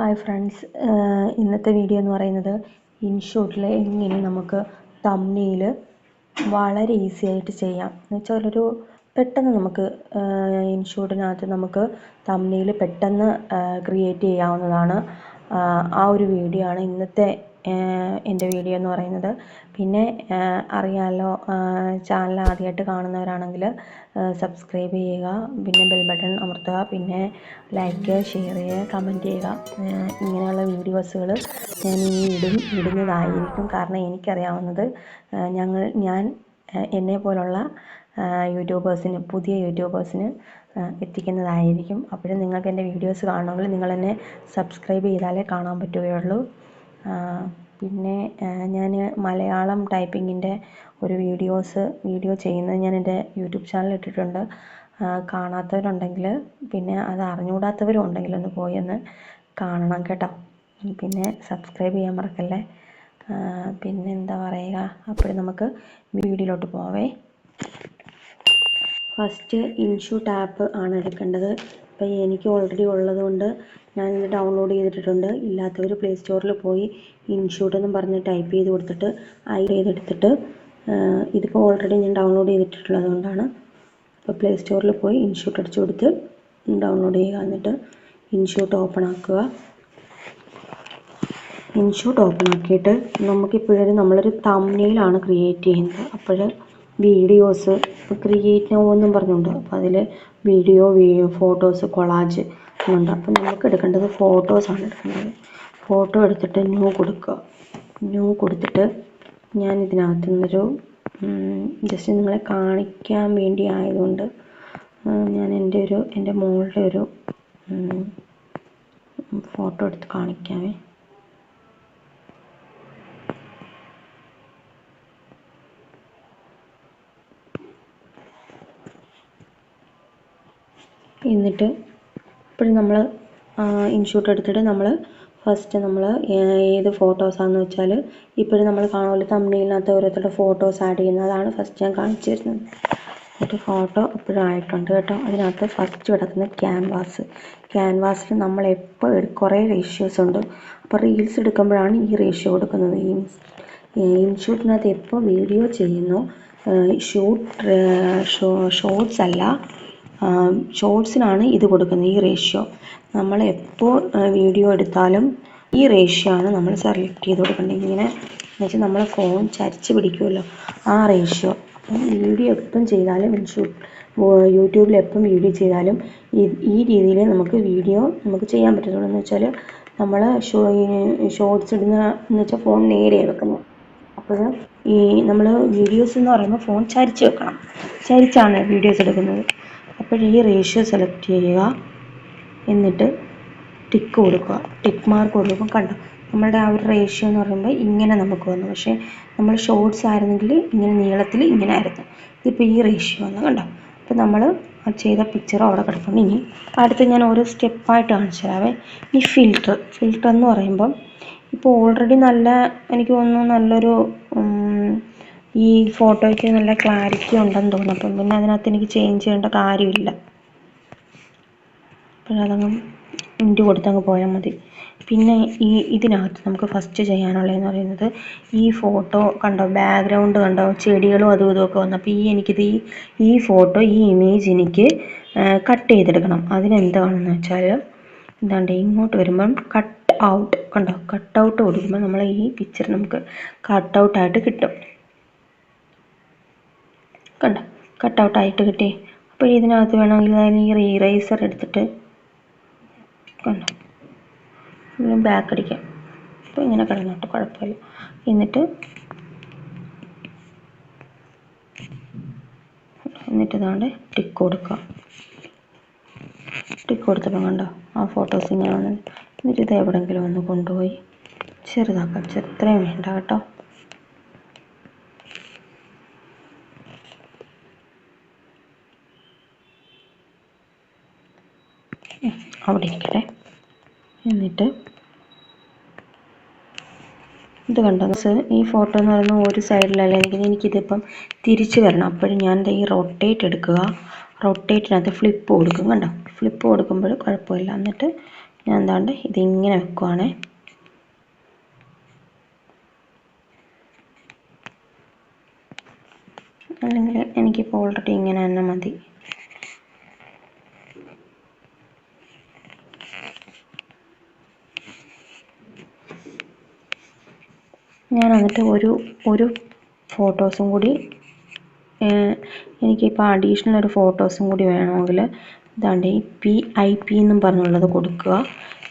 Hi friends ഇന്നത്തെ video എന്ന് പറയുന്നത് ഇൻഷോട്ടിൽ എങ്ങനെ നമുക്ക് തമ്മിയിൽ വളരെ ഈസി ആയിട്ട് ചെയ്യാം. എന്ന് വെച്ചാൽ ഒരു പെട്ടെന്ന് നമുക്ക് ഇൻഷോട്ടിനകത്ത് നമുക്ക് തമ്മിയിൽ പെട്ടെന്ന് ക്രിയേറ്റ് ചെയ്യാവുന്നതാണ് ആ ഒരു വീഡിയോ ആണ് ഇന്നത്തെ എന്റെ വീഡിയോ എന്ന് പറയുന്നത്. പിന്നെ അറിയാമല്ലോ ചാനൽ ആദ്യമായിട്ട് കാണുന്നവരാണെങ്കിൽ സബ്സ്ക്രൈബ് ചെയ്യുക പിന്നെ ബെൽ ബട്ടൺ അമർത്തുക പിന്നെ ലൈക്ക് ഷെയർ ചെയ്യുക. കമന്റ് ചെയ്യുക ഇങ്ങനെയുള്ള വീഡിയോസുകൾ ഞാൻ ഇനി ഇടും ഇടുന്നതായിരിക്കും കാരണം എനിക്കറിയാവുന്നത് ഞങ്ങൾ ഞാൻ എന്നെ പോലുള്ള യൂട്യൂബേഴ്സിന് പുതിയ യൂട്യൂബേഴ്സിന് എത്തിക്കുന്നതായിരിക്കും. അപ്പോഴും നിങ്ങൾക്ക് എന്റെ വീഡിയോസ് കാണണമെങ്കിൽ നിങ്ങൾ എന്നെ സബ്സ്ക്രൈബ് ചെയ്താലേ കാണാൻ പറ്റുകയുള്ളൂ. പിന്നെ ഞാൻ മലയാളം ടൈപ്പിങ്ങിന്റെ ഒരു വീഡിയോസ് വീഡിയോ ചെയ്യുന്നത് ഞാൻ എന്റെ യൂട്യൂബ് ചാനൽ ഇട്ടിട്ടുണ്ട് കാണാത്തവരുണ്ടെങ്കിൽ പിന്നെ അത് അറിഞ്ഞുകൂടാത്തവരും ഉണ്ടെങ്കിൽ ഒന്ന് പോയി ഒന്ന് കാണണം കേട്ടോ. പിന്നെ സബ്സ്ക്രൈബ് ചെയ്യാൻ മറക്കല്ലേ? പിന്നെ എന്താ പറയുക അപ്പോൾ നമുക്ക് വീഡിയോയിലോട്ട് പോവേ. ഫസ്റ്റ് ഇൻഷു ടാപ്പ് ആണ് എടുക്കേണ്ടത്. അപ്പോൾ എനിക്ക് ഓൾറെഡി ഉള്ളതുകൊണ്ട് ഞാനിത് ഡൗൺലോഡ് ചെയ്തിട്ടുണ്ട് ഇല്ലാത്തവർ പ്ലേ സ്റ്റോറിൽ പോയി ഇൻഷൂട്ട് എന്ന് പറഞ്ഞ് ടൈപ്പ് ചെയ്ത് കൊടുത്തിട്ട് ഐ ചെയ്തെടുത്തിട്ട് ഇതിപ്പോൾ ഓൾറെഡി ഞാൻ ഡൗൺലോഡ് ചെയ്തിട്ടുള്ളത് കൊണ്ടാണ്. അപ്പോൾ പ്ലേ സ്റ്റോറിൽ പോയി ഇൻഷൂട്ട് അടിച്ചു കൊടുത്ത് ഡൗൺലോഡ് ചെയ്യുക. എന്നിട്ട് ഇൻഷൂട്ട് ഓപ്പൺ ആക്കുക. ഇൻഷൂട്ട് ഓപ്പൺ ആക്കിയിട്ട് നമുക്കിപ്പോഴൊരു നമ്മളൊരു തമ്മിലാണ് ക്രിയേറ്റ് ചെയ്യുന്നത്. അപ്പോൾ വീഡിയോസ് ക്രിയേറ്റ് നൗ എന്നും പറഞ്ഞുകൊണ്ട് അപ്പോൾ അതിൽ വീഡിയോ ഫോട്ടോസ് കൊളാജ് ഉണ്ട് അപ്പം നമുക്ക് എടുക്കേണ്ടത് ഫോട്ടോസാണ് എടുക്കേണ്ടത്. ഫോട്ടോ എടുത്തിട്ട് ന്യൂ കൊടുക്കുക. ന്യൂ കൊടുത്തിട്ട് ഞാൻ ഇതിനകത്ത് നിന്നൊരു ജസ്റ്റ് നിങ്ങളെ കാണിക്കാൻ വേണ്ടി ആയതുകൊണ്ട് ഞാൻ എന്റെ ഒരു എന്റെ മോളുടെ ഒരു ഫോട്ടോ എടുത്ത് കാണിക്കാമേ എന്നിട്ട് ഇപ്പോഴും നമ്മൾ ഇൻഷൂട്ട് എടുത്തിട്ട് നമ്മൾ ഫസ്റ്റ് നമ്മൾ ഏത് ഫോട്ടോസാണെന്ന് വെച്ചാൽ ഇപ്പോഴും നമ്മൾ കാണുമല്ലോ തമ്മിലിനകത്ത് ഓരോരുത്തരുടെ ഫോട്ടോസ് ആഡ് ചെയ്യുന്നത്. അതാണ് ഫസ്റ്റ് ഞാൻ കാണിച്ചു തരുന്നത്. എന്നിട്ട് ഫോട്ടോ ഇപ്പോഴും ആയിട്ടുണ്ട് കേട്ടോ. അതിനകത്ത് ഫസ്റ്റ് കിടക്കുന്നത് ക്യാൻവാസ് ക്യാൻവാസിൽ നമ്മൾ എപ്പോൾ കുറേ റേഷ്യോസ് ഉണ്ട്. അപ്പോൾ റീൽസ് എടുക്കുമ്പോഴാണ് ഈ റേഷ്യോ കൊടുക്കുന്നത്. ഇൻഷൂട്ടിനകത്ത് എപ്പോൾ വീഡിയോ ചെയ്യുന്നു ഷൂട്ട് ഷോർട്സ് അല്ല ഷോർട്സിനാണ് ഇത് കൊടുക്കുന്നത് ഈ റേഷ്യോ നമ്മൾ എപ്പോൾ വീഡിയോ എടുത്താലും ഈ റേഷ്യോ ആണ് നമ്മൾ സെലക്ട് ചെയ്ത് കൊടുക്കേണ്ടത്. ഇങ്ങനെ എന്ന് വെച്ചാൽ നമ്മൾ ഫോൺ ചരിച്ച് പിടിക്കുമല്ലോ ആ റേഷ്യോ അപ്പം വീഡിയോ എപ്പം ചെയ്താലും യൂട്യൂബിൽ എപ്പം വീഡിയോ ചെയ്താലും ഈ രീതിയിൽ നമുക്ക് വീഡിയോ നമുക്ക് ചെയ്യാൻ പറ്റത്തുള്ളൂ. എന്ന് വെച്ചാൽ നമ്മൾ ഷോ ഷോർട്സ് ഇടുന്ന എന്ന് വെച്ചാൽ ഫോൺ നേരെ വെക്കുന്നത് അപ്പോൾ ഈ നമ്മൾ വീഡിയോസ് എന്ന് പറയുമ്പോൾ ഫോൺ ചരിച്ച് വെക്കണം. ചരിച്ചാണ് വീഡിയോസ് എടുക്കുന്നത്. അപ്പോൾ ഈ റേഷ്യോ സെലക്ട് ചെയ്യുക. എന്നിട്ട് ടിക്ക് കൊടുക്കുക. ടിക്ക് മാർക്ക് കൊടുക്കുമ്പോൾ കണ്ടോ നമ്മളുടെ ആ ഒരു റേഷ്യോ എന്ന് പറയുമ്പോൾ ഇങ്ങനെ നമുക്ക് വന്നു. പക്ഷേ നമ്മൾ ഷോർട്സ് ആയിരുന്നെങ്കിൽ ഇങ്ങനെ നീളത്തിൽ ഇങ്ങനെ ആയിരുന്നു. ഇതിപ്പോൾ ഈ റേഷ്യോ വന്നു കണ്ടോ. അപ്പോൾ നമ്മൾ ആ ചെയ്ത പിക്ചർ അവിടെ കിടക്കുന്നു ഇനി അടുത്ത് ഞാൻ ഓരോ സ്റ്റെപ്പായിട്ട് കാണിച്ചു തരാവേ. ഈ ഫിൽറ്റർ ഫിൽറ്റർ എന്ന് പറയുമ്പം ഇപ്പോൾ ഓൾറെഡി നല്ല എനിക്ക് തോന്നുന്നു നല്ലൊരു ഈ ഫോട്ടോയ്ക്ക് നല്ല ക്ലാരിറ്റി ഉണ്ടെന്ന് തോന്നുന്നു. അപ്പം പിന്നെ അതിനകത്ത് എനിക്ക് ചേഞ്ച് ചെയ്യേണ്ട കാര്യമില്ല. അപ്പോഴതങ്ങ് ഇണ്ട് കൊടുത്തങ്ങ് പോയാൽ മതി. പിന്നെ ഈ ഇതിനകത്ത് നമുക്ക് ഫസ്റ്റ് ചെയ്യാനുള്ളതെന്ന് പറയുന്നത് ഈ ഫോട്ടോ കണ്ടോ? ബാക്ക്ഗ്രൗണ്ട് കണ്ടോ? ചെടികളും അതും ഇതുമൊക്കെ വന്നു അപ്പോൾ ഈ എനിക്കിത് ഈ ഈ ഫോട്ടോ ഈ ഇമേജ് എനിക്ക് കട്ട് ചെയ്തെടുക്കണം. അതിനെന്താണെന്ന് വെച്ചാൽ എന്താണ്ട് ഇങ്ങോട്ട് വരുമ്പം കട്ട് ഔട്ട് കണ്ടോ? കട്ട് ഔട്ട് കൊടുക്കുമ്പോൾ നമ്മൾ ഈ പിക്ചർ നമുക്ക് കട്ട് ഔട്ടായിട്ട് കിട്ടും. കണ്ടോ കട്ടൗട്ടായിട്ട് കിട്ടി. അപ്പോൾ ഇതിനകത്ത് വേണമെങ്കിൽ ഈ റീറൈസർ എടുത്തിട്ട് കണ്ട? ബാക്ക് അടിക്കാം. അപ്പോൾ ഇങ്ങനെ കിടന്നോട്ട് കുഴപ്പമില്ല. എന്നിട്ട് എന്നിട്ട് ഇതാണ്ട് ടിക്ക് കൊടുക്കുക ടിക്ക് കൊടുത്തപ്പോൾ കണ്ടോ ആ ഫോട്ടോസ് ഇങ്ങനെ എന്നിട്ട് ഇത് എവിടെയെങ്കിലും ഒന്ന് കൊണ്ടുപോയി. ചെറുതാക്കാം ചെറുത്രയും വേണ്ട കേട്ടോ. അവിടെ ഇരിക്കട്ടെ എന്നിട്ട് ഇത് കണ്ടോ? ഈ ഫോട്ടോ എന്ന് പറയുന്നത് ഒരു സൈഡിലല്ല. എനിക്ക് എനിക്കിതിപ്പം തിരിച്ച് വരണം. അപ്പോഴും ഞാൻ ഈ റൊട്ടേറ്റ് എടുക്കുക. റൊട്ടേറ്റിനകത്ത് ഫ്ലിപ്പ് കൊടുക്കും. കണ്ടോ? ഫ്ലിപ്പ് കൊടുക്കുമ്പോൾ കുഴപ്പമില്ല. എന്നിട്ട് ഞാൻ എന്താണ്ട് ഇതിങ്ങനെ വെക്കുവാണേ. അല്ലെങ്കിൽ എനിക്കിപ്പോൾ ഓൾറെഡി ഇങ്ങനെ തന്നെ മതി. ഞാൻ എന്നിട്ട് ഒരു ഒരു ഫോട്ടോസും കൂടി എനിക്കിപ്പോൾ അഡീഷണൽ ഒരു ഫോട്ടോസും കൂടി വേണമെങ്കിൽ ഇതാണ്ട് ഈ പി ഐ പി എന്നും പറഞ്ഞുള്ളത് കൊടുക്കുക.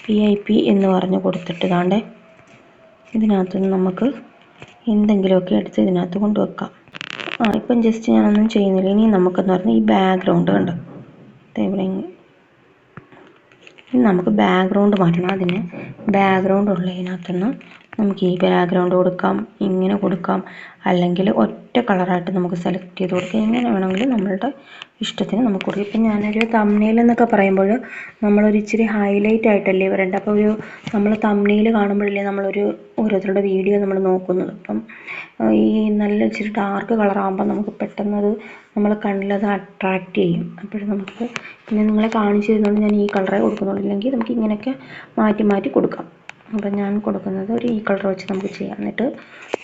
പി ഐ പി എന്ന് പറഞ്ഞ് കൊടുത്തിട്ട് ഇതാണ്ട് ഇതിനകത്തുനിന്ന് നമുക്ക് എന്തെങ്കിലുമൊക്കെ എടുത്ത് ഇതിനകത്ത് കൊണ്ടുവെക്കാം ആ ഇപ്പം ജസ്റ്റ് ഞാനൊന്നും ചെയ്യുന്നില്ല. ഇനി നമുക്കെന്ന് പറഞ്ഞാൽ ഈ ബാക്ക്ഗ്രൗണ്ട് കണ്ടോ? ഇവിടെ ഇനി നമുക്ക് ബാക്ക്ഗ്രൗണ്ട് മാറ്റണം. അതിന് ബാക്ക്ഗ്രൗണ്ട് ഉള്ളതിനകത്തുനിന്ന് നമുക്ക് ഈ ബാക്ക്ഗ്രൗണ്ട് കൊടുക്കാം ഇങ്ങനെ കൊടുക്കാം അല്ലെങ്കിൽ ഒറ്റ കളറായിട്ട് നമുക്ക് സെലക്ട് ചെയ്ത് കൊടുക്കാം. എങ്ങനെ വേണമെങ്കിലും നമ്മളുടെ ഇഷ്ടത്തിന് നമുക്ക് കൊടുക്കാം. ഇപ്പം ഞാനൊരു തമ്മിൽ എന്നൊക്കെ പറയുമ്പോൾ നമ്മളൊരു ഇച്ചിരി ഹൈലൈറ്റ് ആയിട്ടല്ലേ വരേണ്ടത്? അപ്പോൾ ഒരു നമ്മൾ തമ്മിൽ കാണുമ്പോഴല്ലേ നമ്മളൊരു ഓരോരുത്തരുടെ വീഡിയോ നമ്മൾ നോക്കുന്നത്. അപ്പം ഈ നല്ല ഇച്ചിരി ഡാർക്ക് കളറാകുമ്പോൾ നമുക്ക് പെട്ടെന്ന് അത് നമ്മൾ കണ്ണിലത് അട്രാക്റ്റ് ചെയ്യും. അപ്പോൾ നമുക്ക് പിന്നെ നിങ്ങളെ കാണിച്ചു തരുന്നതുകൊണ്ട് ഞാൻ ഈ കളറേ കൊടുക്കുന്നുള്ളൂ. ഇല്ലെങ്കിൽ നമുക്ക് ഇങ്ങനെയൊക്കെ മാറ്റി മാറ്റി കൊടുക്കാം. അപ്പം ഞാൻ കൊടുക്കുന്നത് ഒരു ഈ കളർ വെച്ച് നമുക്ക് ചെയ്യാം. എന്നിട്ട്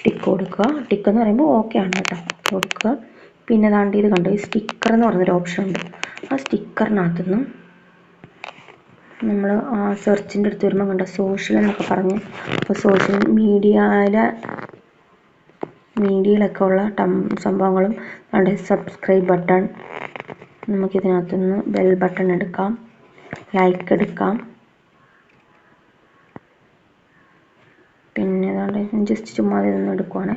ടിക്ക് കൊടുക്കുക. ടിക്ക് എന്ന് പറയുമ്പോൾ ഓക്കെ ആണ് കേട്ടോ. കൊടുക്കുക. പിന്നെ ദാണ്ട് ഇത് കണ്ടോ? ഈ സ്റ്റിക്കർ എന്ന് പറഞ്ഞൊരു ഓപ്ഷൻ ഉണ്ട്. ആ സ്റ്റിക്കറിനകത്തുനിന്നും നമ്മൾ ആ സെർച്ചിന്റെ അടുത്ത് വരുമ്പോൾ കണ്ടോ? സോഷ്യൽ എന്നൊക്കെ പറഞ്ഞ്. അപ്പോൾ സോഷ്യൽ മീഡിയയിലെ മീഡിയയിലൊക്കെ ഉള്ള ടം സംഭവങ്ങളും അവിടെ സബ്സ്ക്രൈബ് ബട്ടൺ നമുക്കിതിനകത്തുനിന്ന് ബെൽ ബട്ടൺ എടുക്കാം. ലൈക്ക് എടുക്കാം. ഏതാണ്ട് ജസ്റ്റ് ചുമ്മാതെ ഇതൊന്നും എടുക്കുവാണേ.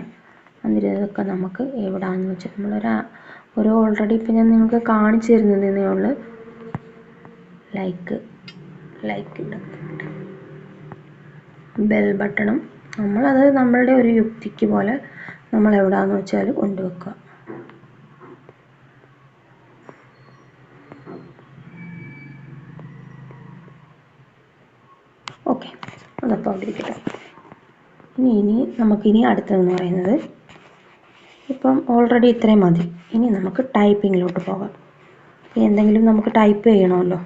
എന്നിട്ട് ഇതൊക്കെ നമുക്ക് എവിടെയാണെന്ന് വെച്ചാൽ നമ്മളൊരു ഒരു ഓൾറെഡി ഇപ്പം ഞാൻ നിങ്ങൾക്ക് കാണിച്ചു തരുന്നതേ ഉള്ളു. ലൈക്ക് ലൈക്ക് ബെൽ ബട്ടണും നമ്മളത് നമ്മളുടെ ഒരു യുക്തിക്ക് പോലെ നമ്മൾ എവിടെയാണെന്ന് വെച്ചാൽ കൊണ്ടുവെക്കുക ഓക്കെ അതപ്പോൾ അവിടെ ഇരിക്കട്ടെ. ഇനി ഇനി നമുക്കിനി അടുത്തതെന്ന് പറയുന്നത് ഇപ്പം ഓൾറെഡി ഇത്രയും മതി. ഇനി നമുക്ക് ടൈപ്പിങ്ങിലോട്ട് പോകാം. ഇപ്പം എന്തെങ്കിലും നമുക്ക് ടൈപ്പ് ചെയ്യണമല്ലോ.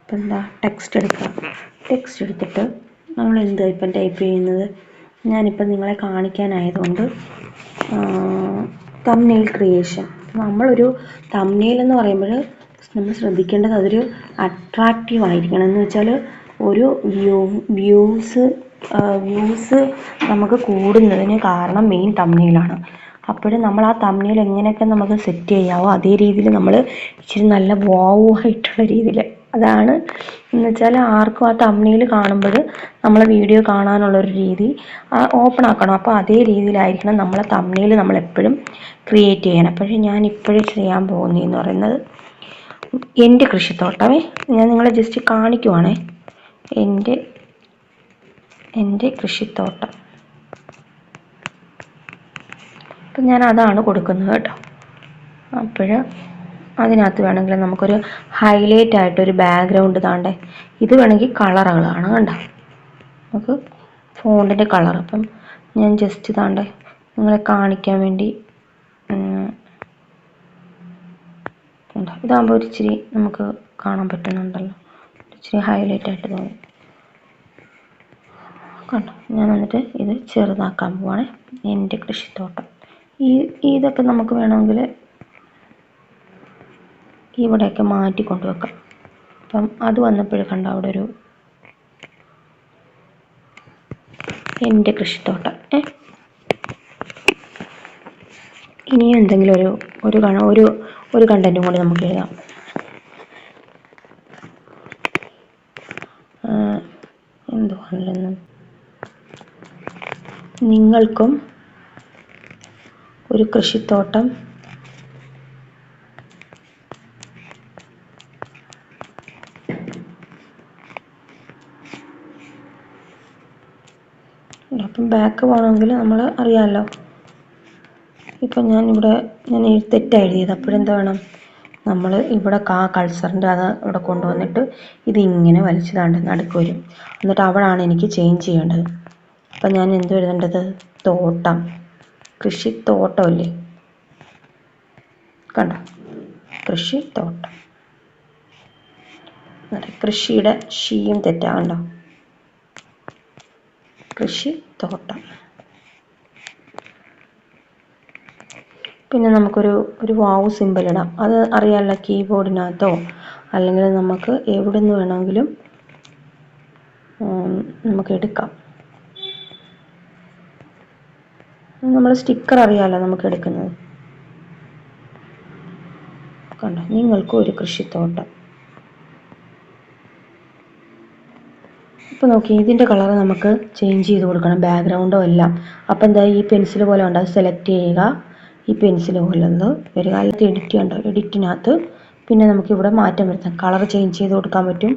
ഇപ്പം എന്താ ടെക്സ്റ്റ് എടുക്കാം. ടെക്സ്റ്റ് എടുത്തിട്ട് നമ്മൾ എന്താ ഇപ്പം ടൈപ്പ് ചെയ്യുന്നത്? ഞാനിപ്പം നിങ്ങളെ കാണിക്കാനായതുകൊണ്ട് തമ്നെയിൽ ക്രിയേഷൻ നമ്മളൊരു തമ്നെയിൽ എന്ന് പറയുമ്പോൾ നമ്മൾ ശ്രദ്ധിക്കേണ്ടത് അതൊരു അട്രാക്റ്റീവ് ആയിരിക്കണം. എന്ന് വെച്ചാൽ ഒരു വ്യൂ വ്യൂസ് വ്യൂസ് നമുക്ക് കൂടുന്നതിന് കാരണം മെയിൻ തമ്മിലാണ് അപ്പോൾ നമ്മൾ ആ തമ്മിൽ എങ്ങനെയൊക്കെ നമുക്ക് സെറ്റ് ചെയ്യാവോ അതേ രീതിയിൽ നമ്മൾ ഇച്ചിരി നല്ല വാവുമായിട്ടുള്ള രീതിയിൽ. അതാണ് എന്ന് വെച്ചാൽ ആർക്കും ആ തമ്മിൽ കാണുമ്പോൾ നമ്മൾ വീഡിയോ കാണാനുള്ളൊരു രീതി ഓപ്പൺ ആക്കണം. അപ്പോൾ അതേ രീതിയിലായിരിക്കണം നമ്മളെ തമ്മിൽ നമ്മൾ എപ്പോഴും ക്രിയേറ്റ് ചെയ്യണം. പക്ഷേ ഞാൻ ഇപ്പോഴും ചെയ്യാൻ പോകുന്നതെന്ന് പറയുന്നത് എന്റെ കൃഷിത്തോട്ടമേ ഞാൻ നിങ്ങളെ ജസ്റ്റ് കാണിക്കുവാണേ. എന്റെ എന്റെ കൃഷിത്തോട്ടം. അപ്പം ഞാൻ അതാണ് കൊടുക്കുന്നത് കേട്ടോ. അപ്പോൾ അതിനകത്ത് വേണമെങ്കിൽ നമുക്കൊരു ഹൈലൈറ്റ് ആയിട്ട് ഒരു ബാക്ക്ഗ്രൗണ്ട് താണ്ടേ. ഇത് വേണമെങ്കിൽ കളറുകളാണ് കണ്ട. നമുക്ക് ഫോണ്ടിന്റെ കളർ. അപ്പം ഞാൻ ജസ്റ്റ് താണ്ടേ നിങ്ങളെ കാണിക്കാൻ വേണ്ടി ഇതാകുമ്പോൾ ഒരു ഇച്ചിരി നമുക്ക് കാണാൻ പറ്റുന്നുണ്ടല്ലോ. ഇച്ചിരി ഹൈലൈറ്റ് ആയിട്ട് തോന്നി. കണ്ടോ? ഞാൻ എന്നിട്ട് ഇത് ചെറുതാക്കാൻ പോവാണ്. എന്റെ കൃഷിത്തോട്ടം. ഈ ഇതൊക്കെ നമുക്ക് വേണമെങ്കിൽ ഇവിടെയൊക്കെ മാറ്റി കൊണ്ടുവെക്കാം. അപ്പം അത് വന്നപ്പോഴും കണ്ട അവിടെ ഒരു എന്റെ കൃഷിത്തോട്ടം. ഏ? ഇനിയും എന്തെങ്കിലും ഒരു ഒരു ഒരു ഒരു കണ്ടന്റും കൂടി നമുക്ക് എഴുതാം ആ, എന്തുവാണെന്ന് നിങ്ങൾക്കും ഒരു കൃഷിത്തോട്ടം. അപ്പം ബാക്ക് പോകണമെങ്കിൽ നമ്മൾ അറിയാമല്ലോ ഇപ്പം ഞാൻ ഇവിടെ ഞാൻ തെറ്റാണ് തെറ്റാ എഴുതിയത്. അപ്പോഴെന്ത് വേണം? നമ്മൾ ഇവിടെ കാ കൾച്ചറിന്റെ അത് ഇവിടെ കൊണ്ടുവന്നിട്ട് ഇതിങ്ങനെ വലിച്ചതാണ്ട് നടുക്ക് വരും. എന്നിട്ട് അവിടെയാണ് എനിക്ക് ചേഞ്ച് ചെയ്യേണ്ടത്. അപ്പം ഞാൻ എന്ത് എഴുതേണ്ടത്? തോട്ടം. കൃഷിത്തോട്ടമല്ലേ? കണ്ടോ? കൃഷിത്തോട്ടം. കൃഷിയുടെ ഷീയും തെറ്റാകണ്ടോ കൃഷി തോട്ടം പിന്നെ നമുക്കൊരു ഒരു വാവ് സിമ്പിൾ ഇടാം. അത് അറിയാമല്ലോ കീബോർഡിനകത്തോ അല്ലെങ്കിൽ നമുക്ക് എവിടെ നിന്ന് വേണമെങ്കിലും നമുക്ക് എടുക്കാം. നമ്മൾ സ്റ്റിക്കർ അറിയാമല്ലോ നമുക്ക് എടുക്കുന്നത്. കണ്ടോ? നിങ്ങൾക്കും ഒരു കൃഷിത്തോട്ടം. ഇപ്പോൾ നോക്കി ഇതിന്റെ കളർ നമുക്ക് ചേഞ്ച് ചെയ്ത് കൊടുക്കണം ബാക്ക്ഗ്രൗണ്ടോ എല്ലാം. അപ്പോൾ എന്താ ഈ പെൻസിൽ പോലെ ഉണ്ട് അത് സെലക്ട് ചെയ്യുക. ഈ പെൻസിൽ പോലെ ഒന്ന് ഒരു കാലത്ത് എഡിറ്റ് ചെയ്യണ്ടോ എഡിറ്റിനകത്ത് പിന്നെ നമുക്കിവിടെ മാറ്റം വരുത്താം. കളർ ചേഞ്ച് ചെയ്ത് കൊടുക്കാൻ പറ്റും.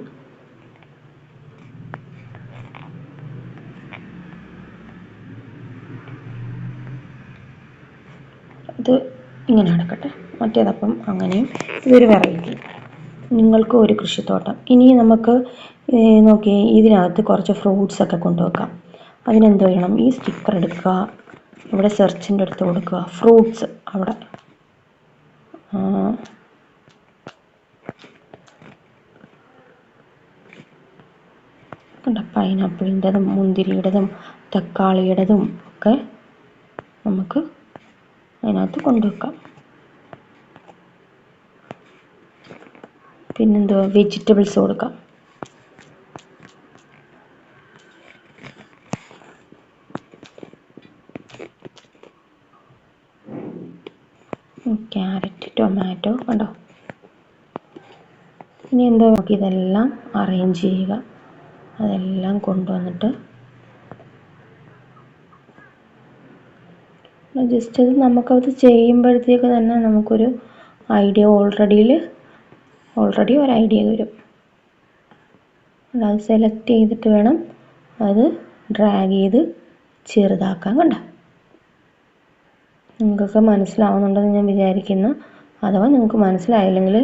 ഇത് ഇങ്ങനെ അടക്കട്ടെ മറ്റേതപ്പം അങ്ങനെയും ഇതൊരു വെറൈറ്റി. നിങ്ങൾക്ക് ഒരു കൃഷിത്തോട്ടം. ഇനി നമുക്ക് നോക്കി ഇതിനകത്ത് കുറച്ച് ഫ്രൂട്ട്സ് ഒക്കെ കൊണ്ടുവെക്കാം. അതിനെന്ത് ചെയ്യണം ഈ സ്റ്റിക്കർ എടുക്കുക. ഇവിടെ സെർച്ചിന്റെ അടുത്ത് കൊടുക്കുക. ഫ്രൂട്ട്സ് അവിടെ. പൈനാപ്പിളിന്റെതും മുന്തിരിയുടേതും തക്കാളിയുടേതും ഒക്കെ നമുക്ക് അതിനകത്ത് കൊണ്ടുവെക്കാം. പിന്നെന്തോ വെജിറ്റബിൾസ് കൊടുക്കാം. ക്യാരറ്റ് ടൊമാറ്റോ കണ്ടോ? ഇനി എന്താ? നോക്കി ഇതെല്ലാം അറേഞ്ച് ചെയ്യുക. അതെല്ലാം കൊണ്ടുവന്നിട്ട് ജസ്റ്റ് അത് നമുക്കത് ചെയ്യുമ്പോഴത്തേക്ക് തന്നെ നമുക്കൊരു ഐഡിയ ഓൾറെഡിയിൽ ഓൾറെഡി ഒരു ഐഡിയ വരും. അത് സെലക്ട് ചെയ്തിട്ട് വേണം അത് ഡ്രാഗ് ചെയ്ത് ചെറുതാക്കാൻ കണ്ട. നിങ്ങൾക്കൊക്കെ മനസ്സിലാവുന്നുണ്ടെന്ന് ഞാൻ വിചാരിക്കുന്നു. അഥവാ നിങ്ങൾക്ക് മനസ്സിലായില്ലെങ്കിൽ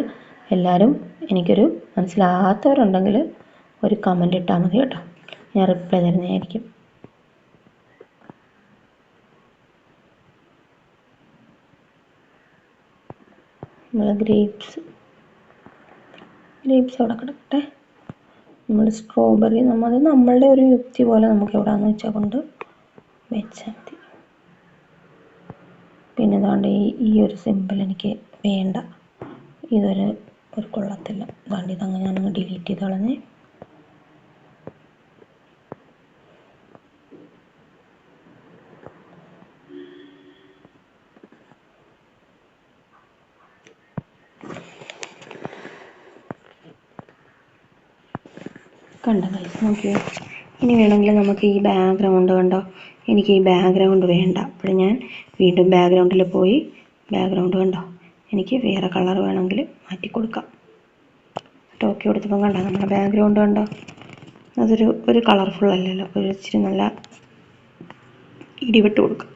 എല്ലാവരും എനിക്കൊരു മനസ്സിലാകാത്തവരുണ്ടെങ്കിൽ ഒരു കമന്റ് ഇട്ടാൽ മതി കേട്ടോ. ഞാൻ റിപ്ലൈ തരുന്നതായിരിക്കും. നമ്മൾ ഗ്രേപ്സ് ഗ്രേപ്സ് അവിടെ കിടക്കട്ടെ. നമ്മൾ സ്ട്രോബെറി നമ്മൾ നമ്മളുടെ ഒരു യുക്തി പോലെ നമുക്ക് എവിടെയാണെന്ന് വെച്ചാൽ കൊണ്ട് വെച്ചാൽ മതി. പിന്നെ ഇതാണ്ട് ഈ ഈ ഒരു സിമ്പിൾ എനിക്ക് വേണ്ട. ഇതൊരു ഒരു കൊള്ളത്തില്ല. ഇതാണ്ട് ഇതങ്ങ് ഞാനങ്ങ് ഡിലീറ്റ് ചെയ്ത് കളഞ്ഞേ കണ്ടോ ഗൈസ് നോക്കിയോ. ഇനി വേണമെങ്കിൽ നമുക്ക് ഈ ബാക്ക്ഗ്രൗണ്ട് കണ്ടോ? എനിക്ക് ഈ ബാക്ക്ഗ്രൗണ്ട് വേണ്ട. അപ്പോൾ ഞാൻ വീണ്ടും ബാക്ക്ഗ്രൗണ്ടിൽ പോയി ബാക്ക്ഗ്രൗണ്ട് കണ്ടോ? എനിക്ക് വേറെ കളർ വേണമെങ്കിൽ മാറ്റി കൊടുക്കാം. ടോക്കി കൊടുത്തപ്പം കണ്ടോ? നമ്മുടെ ബാക്ക്ഗ്രൗണ്ട് കണ്ടോ? അതൊരു ഒരു കളർഫുൾ അല്ലല്ലോ. ഒരു ഇച്ചിരി നല്ല ഇടിവിട്ട് കൊടുക്കാം.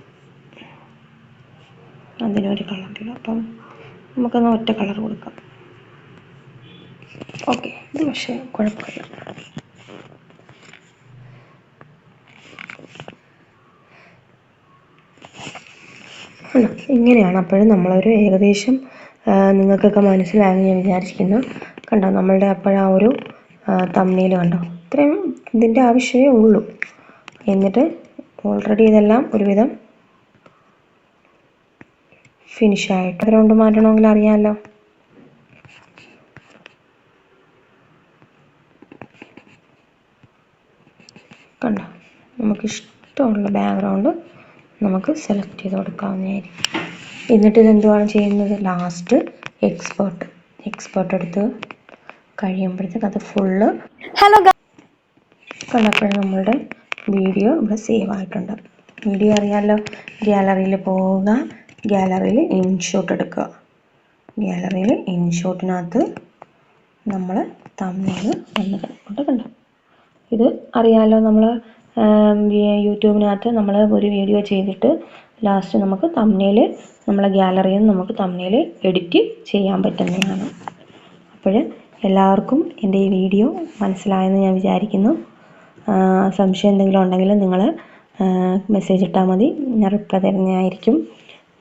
അതിനൊരു കളറില്ല അപ്പം നമുക്കൊന്ന് ഒറ്റ കളർ കൊടുക്കാം. ഓക്കെ ഇത് പക്ഷേ കുഴപ്പമില്ല. ഇങ്ങനെയാണ്. അപ്പോഴും നമ്മളൊരു ഏകദേശം നിങ്ങൾക്കൊക്കെ മനസ്സിലായെന്ന് ഞാൻ വിചാരിക്കുന്നു. കണ്ടോ? നമ്മളുടെ അപ്പോഴാ ഒരു തമ്മിൽ കണ്ടോ? ഇത്രയും ഇതിന്റെ ആവശ്യമേ ഉള്ളൂ. എന്നിട്ട് ഓൾറെഡി ഇതെല്ലാം ഒരുവിധം ഫിനിഷായിട്ട് ഗ്രൗണ്ട് മാറ്റണമെങ്കിൽ അറിയാമല്ലോ കണ്ടോ? നമുക്കിഷ്ടമുള്ള ബാക്ക്ഗ്രൗണ്ട് നമുക്ക് സെലക്ട് ചെയ്ത് കൊടുക്കാവുന്നതായിരിക്കും. എന്നിട്ട് ഇതെന്തുവാണ് ചെയ്യുന്നത്? ലാസ്റ്റ് എക്സ്പേർട്ട് എക്സ്പേർട്ട് എടുത്ത് കഴിയുമ്പോഴത്തേക്ക് അത് ഫുള്ള് ഹലോ കണ്ടപ്പോഴും നമ്മളുടെ വീഡിയോ ഇവിടെ സേവ് ആയിട്ടുണ്ട്. വീഡിയോ അറിയാമല്ലോ ഗ്യാലറിയിൽ പോവുക ഗ്യാലറിയിൽ ഇൻഷോട്ട് എടുക്കുക. ഗ്യാലറിയിൽ ഇൻഷോട്ടിനകത്ത് നമ്മൾ തമിഴ് വന്ന് കണ്ടോ കണ്ടു? ഇത് അറിയാമല്ലോ നമ്മൾ യൂട്യൂബിനകത്ത് നമ്മൾ ഒരു വീഡിയോ ചെയ്തിട്ട് ലാസ്റ്റ് നമുക്ക് തമ്മിൽ നമ്മളെ ഗ്യാലറിയിൽ നിന്ന് നമുക്ക് തമ്മിൽ എഡിറ്റ് ചെയ്യാൻ പറ്റുന്നതാണ്. അപ്പോൾ എല്ലാവർക്കും എന്റെ ഈ വീഡിയോ മനസ്സിലായെന്ന് ഞാൻ വിചാരിക്കുന്നു. സംശയം എന്തെങ്കിലും ഉണ്ടെങ്കിൽ നിങ്ങൾ മെസ്സേജ് ഇട്ടാൽ മതി. ഞാൻ റിപ്ലൈ തരുന്നതായിരിക്കും.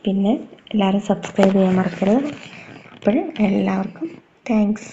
പിന്നെ എല്ലാവരും സബ്സ്ക്രൈബ് ചെയ്യാൻ മറക്കരുത്. അപ്പോൾ എല്ലാവർക്കും താങ്ക്സ്